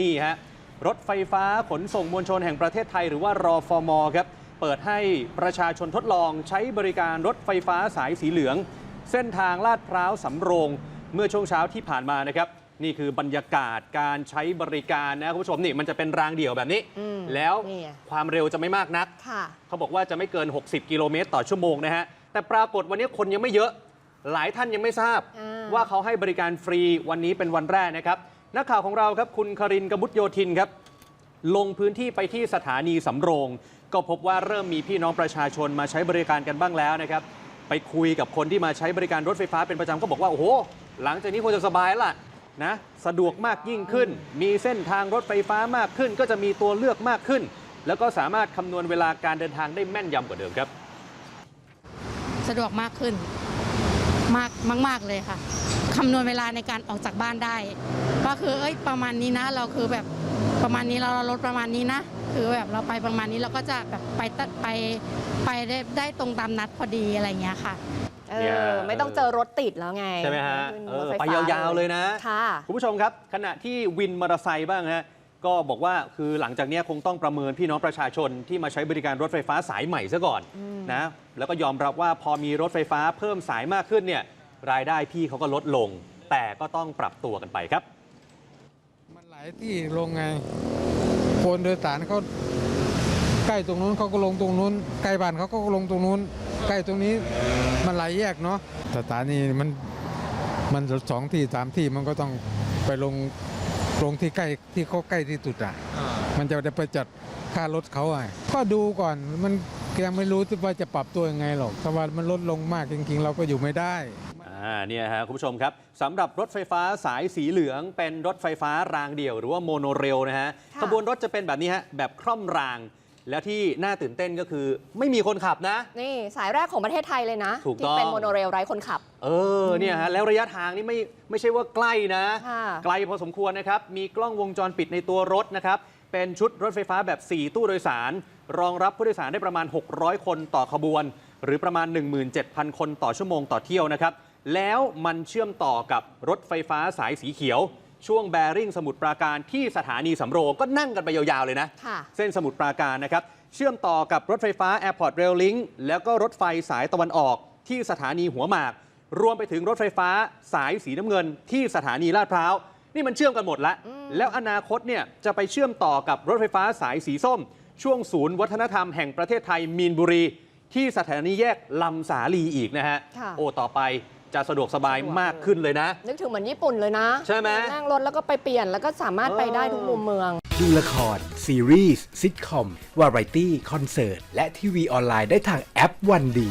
นี่ฮะ รถไฟฟ้าขนส่งมวลชนแห่งประเทศไทยหรือว่ารอฟมครับ เปิดให้ประชาชนทดลองใช้บริการรถไฟฟ้าสายสีเหลือง เส้นทางลาดพร้าวสำโรง เมื่อช่วงเช้าที่ผ่านมานะครับ นี่คือบรรยากาศการใช้บริการนะคุณผู้ชมนี่มันจะเป็นรางเดี่ยวแบบนี้ อืมแล้วนี่ไง ความเร็วจะไม่มากนัก ค่ะ เขาบอกว่าจะไม่เกิน 60 กิโลเมตรต่อชั่วโมงนะฮะ แต่ปรากฏวันนี้คนยังไม่เยอะ หลายท่านยังไม่ทราบอ่าว่าเขาให้บริการฟรีวันนี้เป็นวันแรกนะครับ นักข่าวของเราครับคุณครินกบุตโยธินครับ ลงพื้นที่ไปที่สถานีสำโรง ก็พบว่าเริ่มมีพี่น้องประชาชนมาใช้บริการกันบ้างแล้วนะครับ ไปคุยกับคนที่มาใช้บริการรถไฟฟ้าเป็นประจำก็บอกว่า โอ้โห หลังจากนี้คงจะสบายละนะสะดวกมากยิ่งขึ้น มีเส้นทางรถไฟฟ้ามากขึ้น ก็จะมีตัวเลือกมากขึ้น แล้วก็สามารถคำนวณเวลาการเดินทางได้แม่นยำกว่าเดิมครับ สะดวกมากขึ้น มากมาก ๆ เลยค่ะ คำนวณเวลาในการออกจากบ้านได้ ก็คือเอ้ยประมาณนี้นะ เราคือแบบประมาณนี้เราเราลดประมาณนี้นะคือแบบเราไปประมาณนี้เราก็จะแบบไปตะไปไปได้ได้ตรงตามนัดพอดีอะไรอย่างเงี้ยค่ะเอเนี่ยอไม่ต้องเจอรถติดแล้วไง ใช่ไหมฮะขึ้นเอรถอฟไปฟ้ยาวๆเลยนะค่ะคุณผู้ชมครับ ขณะที่วินมอเตอร์ไซค์บ้างฮะก็บอกว่าคือหลังจากเนี้ยคงต้องประเมินพี่น้องประชาชนที่มาใช้บริการรถไฟฟ้าสายใหม่ซะก่อนอืมนะแล้วก็ยอมรับว่าพอมีรถไฟฟ้าเพิ่มสายมากขึ้นเนี่ย รายได้พี่เขาก็ลดลง แต่ก็ต้องปรับตัวกันไปครับ มันหลายที่ลงไง คนโดยสารเขาใกล้ตรงนู้นเขาก็ลงตรงนู้นใกล้บ้านเขาก็ลงตรงนู้น ใกล้ตรงนี้มันหลายแยกเนาะสถานีมันมันสองที่สามที่มันก็ต้องไปลงลงที่ใกล้ที่เขาใกล้ที่สุดอะมันจะได้ไปจัดค่ารถเขาอะก็ดูก่อนมันยังไม่รู้ว่าจะปรับตัวยังไงหรอกถ้าว่ามันลดลงมากจริงๆ เราก็อยู่ไม่ได้ อ่าเนี่ยฮะคุณผู้ชมครับสำหรับรถไฟฟ้าสายสีเหลืองเป็นรถไฟฟ้ารางเดี่ยว หรือว่าโมโนเรลนะฮะค่ะขบวนรถจะเป็นแบบนี้ฮะแบบคล่อมราง แล้วที่น่าตื่นเต้นก็คือไม่มีคนขับนะ นี่สายแรกของประเทศไทยเลยนะ ถูกที่ต้อง เป็นโมโนเรลไร้คนขับ เออเนี่ยฮะแล้วระยะทางนี่ไม่ไม่ใช่ว่าใกล้นะ ค่ะ ไกลพอสมควรนะครับ มีกล้องวงจรปิดในตัวรถนะครับ เป็นชุดรถไฟฟ้าแบบ 4 ตู้โดยสาร รองรับผู้โดยสารได้ประมาณ 600 คนต่อขบวน หรือประมาณ 17,000 คนต่อชั่วโมงต่อเที่ยวนะครับ แล้วมันเชื่อมต่อกับรถไฟฟ้าสายสีเขียว ช่วงแบริ่งสมุทรปราการที่สถานีสำโรงก็นั่งกันไปยาวๆเลยนะค่ะเส้นสมุทรปราการนะครับ เชื่อมต่อกับรถไฟฟ้า Airport Rail Link แล้วก็รถไฟสายตะวันออกที่สถานีหัวหมาก รวมไปถึงรถไฟฟ้าสายสีน้ำเงิน ที่สถานีลาดพร้าวนี่มันเชื่อมกันหมดแล้ว แล้วอนาคตเนี่ยจะไปเชื่อมต่อกับรถไฟฟ้าสายสีส้ม ช่วงศูนย์วัฒนธรรมแห่งประเทศไทยมีนบุรี ที่สถานีแยกลำสาลีอีกนะฮะค่ะโอ้ต่อไป จะสะดวกสบายสะดวกมากขึ้นเลยนะ นึกถึงเหมือนญี่ปุ่นเลยนะใช่ไหม นั่งรถแล้วก็ไปเปลี่ยนแล้วก็สามารถไปได้ทุกมุมเมือง ดูละคร ซีรีส์ซิทคอม วาไรตี้ คอนเสิร์ต และทีวีออนไลน์ได้ทางแอปวันดี